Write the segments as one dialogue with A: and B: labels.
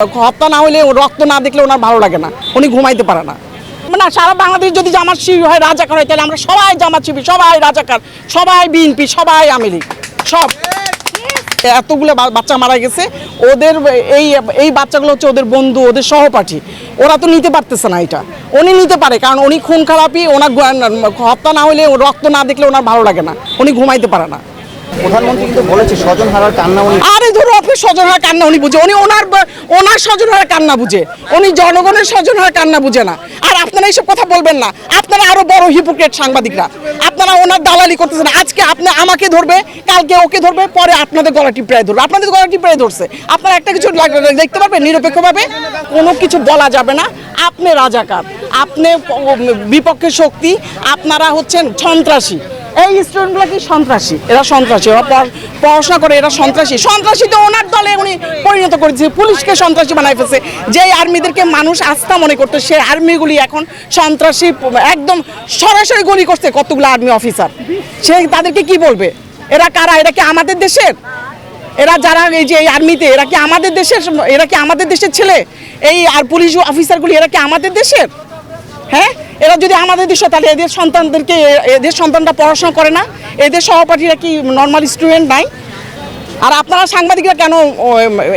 A: হত্যা না হলে রক্ত না দেখলে ওনার ভালো লাগে না। উনি ঘুমাইতে পারে না। মানে সারা বাংলাদেশ যদি জামাত শিবির হয় রাজাকার হয়, তাহলে আমরা সবাই জামাত শিবির, সবাই রাজাকার, সবাই বিএনপি, সবাই আমেরিক সব। এতগুলো বাচ্চা মারা গেছে। ওদের এই এই বাচ্চাগুলো হচ্ছে ওদের বন্ধু, ওদের সহপাঠী। ওরা তো নিতে পারতেছে না এটা। উনি নিতে পারে, কারণ উনি খুন খারাপই, ওনার হত্যা না হলে রক্ত না দেখলে ওনার ভালো লাগে না। উনি ঘুমাইতে পারে না।
B: প্রধানমন্ত্রী কিন্তু বলেছে স্বজন হারার কান্না উনি
A: আরে ধরো আপনি স্বজনহার কান্না উনি বুঝে। উনি ওনার ওনার স্বজনহার কান্না বুঝে। উনি জনগণের স্বজনহার কান্না বুঝে না। আর আপনারা এইসব কথা বলবেন না। আপনারা আরও বড় হিপোক্রেট সাংবাদিকরা। আপনারা ওনার দালালি করতেছেন। আজকে আপনি আমাকে ধরবে, কালকে ওকে ধরবে, পরে আপনাদের গলা টিপড়ায় ধরবে। আপনাদের গলা টিপড়ায় ধরছে। আপনারা একটা কিছু দেখতে পারবেন? নিরপেক্ষভাবে কোনো কিছু বলা যাবে না। আপনি রাজাকার। আপনি বিপক্ষে শক্তি। আপনারা হচ্ছেন সন্ত্রাসী। এই স্টুডেন্টগুলো কি সন্ত্রাসী? এরা সন্ত্রাসী পড়াশোনা করে, এরা সন্ত্রাসী। সন্ত্রাসী তো ওনার দলে উনি পরিণত করেছে, পুলিশকে সন্ত্রাসী বানাই ফেলছে। যে আর্মিদেরকে মানুষ আস্থা মনে করতো, সেই আর্মিগুলি এখন সন্ত্রাসী, একদম সরাসরি গুলি করছে কতগুলো আর্মি অফিসার। সে তাদেরকে কি বলবে? এরা কারা? এরা কি আমাদের দেশের? এরা যারা এই যে এই আর্মিতে, এরা কি আমাদের দেশের, এরা কি আমাদের দেশের ছেলে? এই আর পুলিশ অফিসারগুলি, এরা কি আমাদের দেশের? হ্যাঁ? এরা যদি আমাদের দেশে, তাহলে এদের সন্তানদেরকে এদের সন্তানরা পড়াশোনা করে না। এদের সহপাঠীরা কি নর্মাল স্টুডেন্ট নাই? আর আপনারা সাংবাদিকরা কেন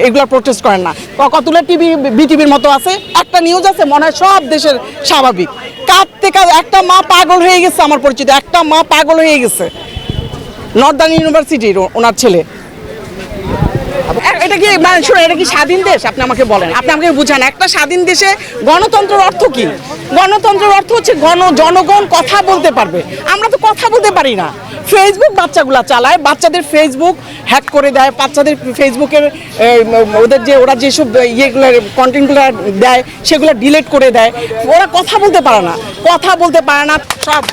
A: এগুলো প্রোটেস্ট করেন না? কতগুলো টিভি, বিটিভির মতো আছে। একটা নিউজ আছে, মনে হয় সব দেশের স্বাভাবিক। কাঁদতে কাঁদ একটা মা পাগল হয়ে গেছে আমার পরিচিত। একটা মা পাগল হয়ে গেছে। নর্দার্ন ইউনিভার্সিটির ওনার ছেলে। এটা কি মানে শুনুন, এটা কি স্বাধীন দেশ? আপনি আমাকে বলেন। আপনি আমাকে বুঝান একটা স্বাধীন দেশে গণতন্ত্রের অর্থ কি? গণতন্ত্রের অর্থ হচ্ছে গণ জনগণ কথা বলতে পারবে। আমরা তো কথা বলতে পারি না। ফেসবুক বাচ্চাগুলা চালায় বাচ্চাদের ফেসবুক হ্যাক করে দেয় বাচ্চাদের ফেসবুকের ওদের যে ওরা যেসব ইয়েগুলো কন্টেন্টগুলো দেয় সেগুলো ডিলিট করে দেয়। ওরা কথা বলতে পারে না। কথা বলতে পারে না সব।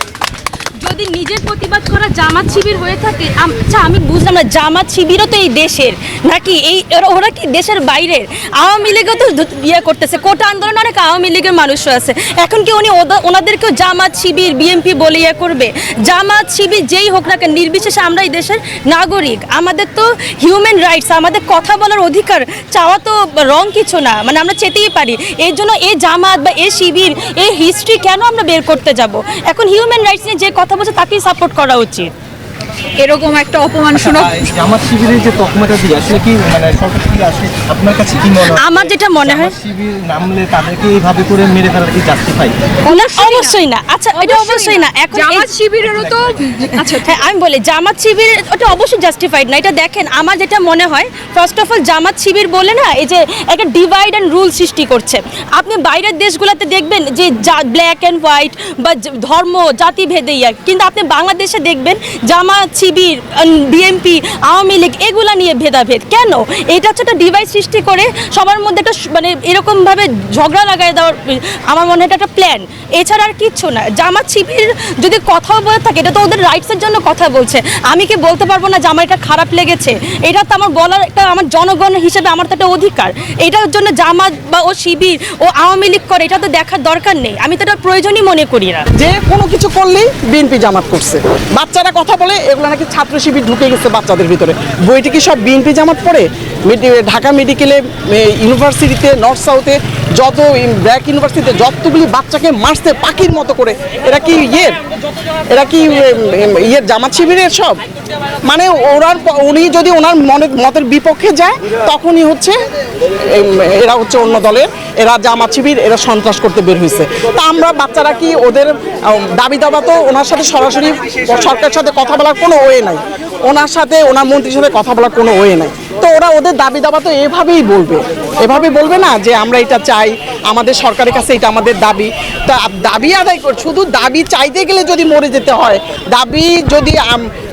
C: যদি নিজের প্রতিবাদ করা জামাত শিবির হয়ে থাকে আচ্ছা আমি বুঝলাম না, জামাত শিবিরও তো এই দেশের, নাকি এই ওরা- কি দেশের বাইরের? আওয়ামী লীগও তো ইয়ে করতেছে, কোটা আন্দোলন অনেক আওয়ামী লীগের মানুষও আছে। এখন কি উনি ওনাদেরকেও জামাত শিবির বিএনপি বলে ইয়ে করবে? জামাত শিবির যেই হোক না কেন, নির্বিশেষে আমরা এই দেশের নাগরিক। আমাদের তো হিউম্যান রাইটস আমাদের কথা বলার অধিকার চাওয়া তো রং কিছু না মানে আমরা চেতেই পারি। এই জন্য এই জামাত বা এই শিবির এই হিস্ট্রি কেন আমরা বের করতে যাব? এখন হিউম্যান রাইটস নিয়ে যে কথা বলছে তাকেই সাপোর্ট করা উচিত।
D: এরকম একটা অপমানসূচক
B: জামাত শিবিরের যে তকমাটা দিয়ে আসলে কি মানে সরকার থেকে আসে আপনার কাছে কি মনে হয়?
C: আমার যেটা মনে হয়
B: শিবির নামলে তাদেরকে এইভাবে করে মেরে ফেলাটা কি জাস্টিফাই
C: অবশ্যই না। আচ্ছা এটা অবশ্যই না। এখন
D: জামাত শিবিরেরও তো আচ্ছা
C: হ্যাঁ আমি বলি জামাত শিবির ওটা অবশ্যই জাস্টিফাইড না। এটা দেখেন আমার যেটা মনে হয় first of all Jamaat Shibir বলে না এই যে একটা ডিভাইড অ্যান্ড রুল সৃষ্টি করছে। আপনি বাইরের দেশগুলোতে দেখবেন যে ব্ল্যাক অ্যান্ড হোয়াইট বা ধর্ম জাতি ভেদে ইয়া। কিন্তু আপনি বাংলাদেশে দেখবেন জামাত শিবির বিএনপি, আওয়ামী লীগ, এগুলা নিয়ে ভেদাভেদ। কেন? এটা হচ্ছে একটা ডিভাইস সৃষ্টি করে সবার মধ্যে একটা মানে এরকমভাবে ঝগড়া লাগাই দেওয়ার, আমার মনে হয় একটা প্ল্যান এছাড়া আর কিচ্ছু না। জামাত শিবির যদি কথাও বলে থাকে, এটা তো ওদের রাইটসের জন্য কথা বলছে। আমি কি বলতে পারব না যে আমার এটা খারাপ লেগেছে? এটা তো আমার বলার একটা আমার জনগণ হিসেবে আমার তো একটা অধিকার। এটার জন্য জামাত বা ও শিবির, ও আওয়ামী লীগ করে, এটা তো দেখার দরকার নেই। আমি তো এটা প্রয়োজনই মনে করি না।
A: যে কোনো কিছু করলেই বিএনপি জামাত করছে। বাচ্চারা কথা বলে এগুলো নাকি ছাত্র শিবির ঢুকে গেছে বাচ্চাদের ভিতরে। বইটি কি সব বিএনপি জামাত পড়ে? ঢাকা মেডিকেলে ইউনিভার্সিটিতে, নর্থ সাউথে যত ব্র্যাক ইউনিভার্সিটিতে যতগুলি বাচ্চাকে মারছে পাখির মতো করে, এরা কি ইয়ের? এরা কি ইয়ের জামাত শিবিরের সব? মানে ওনার উনি যদি ওনার মনের মতের বিপক্ষে যায়, তখনই হচ্ছে এরা হচ্ছে অন্য দলের। এরা জামাত শিবির, এরা সন্ত্রাস করতে বের হয়েছে তা আমরা বাচ্চারা কি ওদের দাবি দাবা তো ওনার সাথে সরাসরি সরকারের সাথে কথা বলার কোনো ওয়ে নাই। ওনার সাথে, ওনার মন্ত্রীর সাথে কথা বলার কোনো ওয়ে নাই। তো ওরা ওদের দাবি দাবা তো এভাবেই বলবে। এভাবে বলবে না যে আমরা এটা চাই, আমাদের সরকারের কাছে এটা আমাদের দাবি। তা দাবি আদায় কর, শুধু দাবি চাইতে গেলে যদি মরে যেতে হয়, দাবি যদি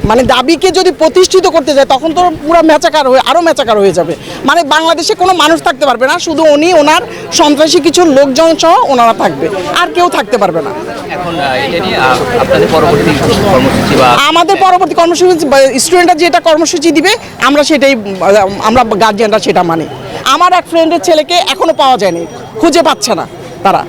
A: মানে দাবিকে যদি প্রতিষ্ঠিত করতে যায় তখন তো পুরো ম্যাচাকার হয়ে আরও ম্যাচাকার হয়ে যাবে। মানে বাংলাদেশে কোনো মানুষ থাকতে পারবে না শুধু উনি ওনার সন্ত্রাসী কিছু লোকজন সহ ওনারা থাকবে আর কেউ থাকতে পারবে না। আমাদের পরবর্তী কর্মসূচি স্টুডেন্টরা যেটা কর্মসূচি দিবে আমরা সেটাই আমরা গার্জিয়ানরা সেটা মানি। আমার এক ফ্রেন্ডের ছেলেকে এখনও পাওয়া যায়নি খুঁজে পাচ্ছে না তারা।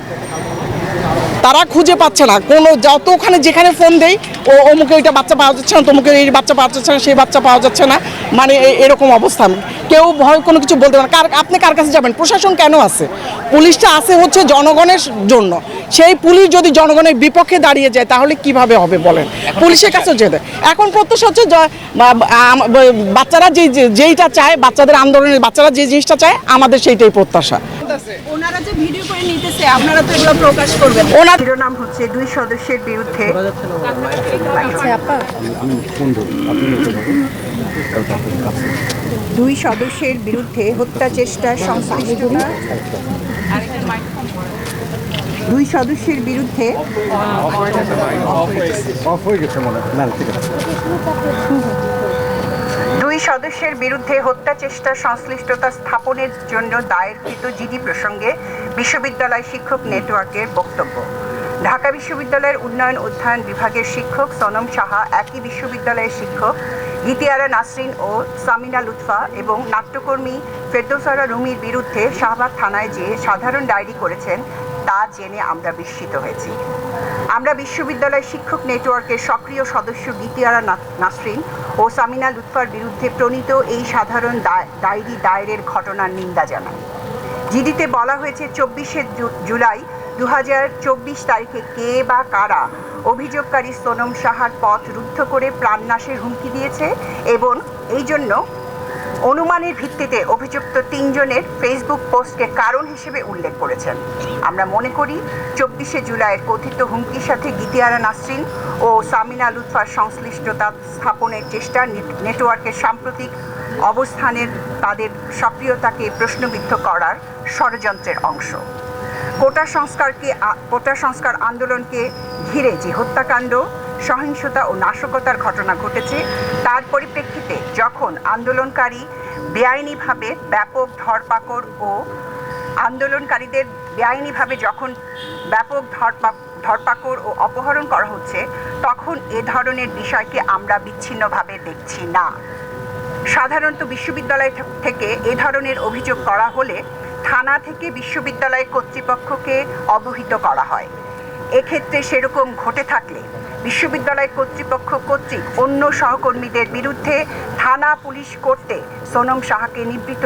A: তারা খুঁজে পাচ্ছে না। কোনো যত ওখানে যেখানে ফোন দেই ও অমুকে ওইটা বাচ্চা পাওয়া যাচ্ছে না তমুকে এই বাচ্চা পাওয়া যাচ্ছে না সেই বাচ্চা পাওয়া যাচ্ছে না। মানে এরকম অবস্থা। কেউ ভয় কোনো কিছু বলতে পারে না। কার আপনি কার কাছে যাবেন? প্রশাসন কেন আছে? পুলিশটা আছে হচ্ছে জনগণের জন্য। সেই পুলিশ যদি জনগণের বিপক্ষে দাঁড়িয়ে যায় তাহলে কীভাবে হবে বলেন? পুলিশের কাছে যেতে এখন প্রত্যাশা হচ্ছে বাচ্চারা যে- যেইটা চায় বাচ্চাদের আন্দোলনের বাচ্চারা যে জিনিসটা চায় আমাদের সেইটাই প্রত্যাশা।
E: ওনারা যে ভিডিও করে নিতেছে আপনারা তো এগুলো প্রকাশ করবেন
A: ওনার
E: শিরোনাম হচ্ছে দুই সদস্যের বিরুদ্ধে দুই সদস্যের বিরুদ্ধে হত্যা চেষ্টা সংশ্লিষ্টতা। দুই সদস্যের বিরুদ্ধে দুই সদস্যের বিরুদ্ধে হত্যা চেষ্টা সংশ্লিষ্টতা স্থাপনের জন্য দায়েরকৃত জিডি প্রসঙ্গে বিশ্ববিদ্যালয় শিক্ষক নেটওয়ার্কের বক্তব্য। ঢাকা বিশ্ববিদ্যালয়ের উন্নয়ন অধ্যয়ন বিভাগের শিক্ষক সনম সাহা, একই বিশ্ববিদ্যালয়ের শিক্ষক গীতিয়ারা নাসরিন ও সামিনা লুৎফা এবং নাট্যকর্মী ফেরদৌসারা রুমির বিরুদ্ধে শাহবাগ থানায় যেয়ে সাধারণ ডায়েরি করেছেন তা জেনে আমরা বিস্মিত হয়েছি। আমরা বিশ্ববিদ্যালয় শিক্ষক নেটওয়ার্কের সক্রিয় সদস্য গীতিয়ারা নাসরিন ও সামিনা লুৎফার বিরুদ্ধে প্রণীত এই সাধারণ ডায়েরি দায়েরের ঘটনার নিন্দা জানাই। জিডিতে বলা হয়েছে, চব্বিশে জুলাই দু হাজার চব্বিশ তারিখে কে বা কারা অভিযোগকারী সোনম সাহার পথ রুদ্ধ করে প্রাণনাশের হুমকি দিয়েছে এবং এই জন্য অনুমানের ভিত্তিতে অভিযুক্ত তিনজনের ফেসবুক পোস্টকে কারণ হিসেবে উল্লেখ করেছেন। আমরা মনে করি, চব্বিশে জুলাইয়ের কথিত হুমকির সাথে গীতিয়ারা নাসরিন ও সামিনা লুৎফার সংশ্লিষ্টতা স্থাপনের চেষ্টা নেটওয়ার্কের সাম্প্রতিক অবস্থানের তাদের সক্রিয়তাকে প্রশ্নবিদ্ধ করার ষড়যন্ত্রের অংশ। কোটা সংস্কারকে কোটা সংস্কার আন্দোলনকে ঘিরে যে হত্যাকাণ্ড সহিংসতা ও নাশকতার ঘটনা ঘটেছে, তার পরিপ্রেক্ষিতে যখন আন্দোলনকারী বেআইনিভাবে ব্যাপক ধরপাকড় ও আন্দোলনকারীদের বেআইনিভাবে যখন ব্যাপক ধরপা- ধরপাকড় ও অপহরণ করা হচ্ছে, তখন এ ধরনের বিষয়কে আমরা বিচ্ছিন্নভাবে দেখছি না। সাধারণত বিশ্ববিদ্যালয় থেকে এ ধরনের অভিযোগ করা হলে থানা থেকে বিশ্ববিদ্যালয় কর্তৃপক্ষকে অবহিত করা হয়। এক্ষেত্রে সেরকম ঘটে থাকলে বিশ্ববিদ্যালয় কর্তৃপক্ষ কর্তৃক অন্য সহকর্মীদের বিরুদ্ধে থানা পুলিশ করতে সোনম সাহাকে নিবৃত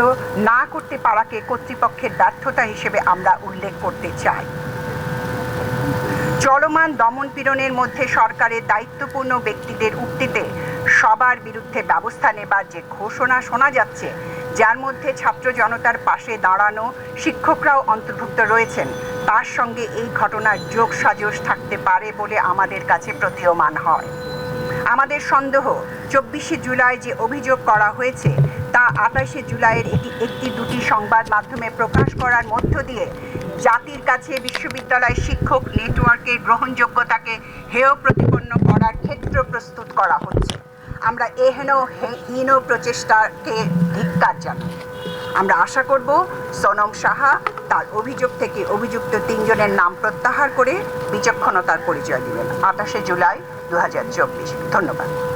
E: না করতে পারাকে কর্তৃপক্ষের ব্যর্থতা হিসেবে আমরা উল্লেখ করতে চাই। চলমান দমন পীড়নের মধ্যে সরকারের দায়িত্বপূর্ণ ব্যক্তিদের উক্তিতে সবার বিরুদ্ধে ব্যবস্থা নেবার যে ঘোষণা শোনা যাচ্ছে, যার মধ্যে ছাত্র জনতার পাশে দাঁড়ানো শিক্ষকরাও অন্তর্ভুক্ত রয়েছেন। তার সঙ্গে এই ঘটনার যোগ সাজস থাকতে পারে বলে আমাদের কাছে প্রতীয়মান হয়। আমাদের সন্দেহ, চব্বিশে জুলাই যে অভিযোগ করা হয়েছে, তা আঠাশে জুলাইয়ের এটি একটি দুটি সংবাদ মাধ্যমে প্রকাশ করার মধ্য দিয়ে জাতির কাছে বিশ্ববিদ্যালয় শিক্ষক নেটওয়ার্কের গ্রহণযোগ্যতাকে হেয় প্রতিপন্ন করার ক্ষেত্র প্রস্তুত করা হচ্ছে। আমরা এহেন হীন প্রচেষ্টাকে ধিক্কার জানাই। আমরা আশা করব, সনম সাহা তার অভিযোগ থেকে অভিযুক্ত তিনজনের নাম প্রত্যাহার করে বিচক্ষণতার পরিচয় দিবেন আঠাশে জুলাই দু হাজার চব্বিশ। ধন্যবাদ।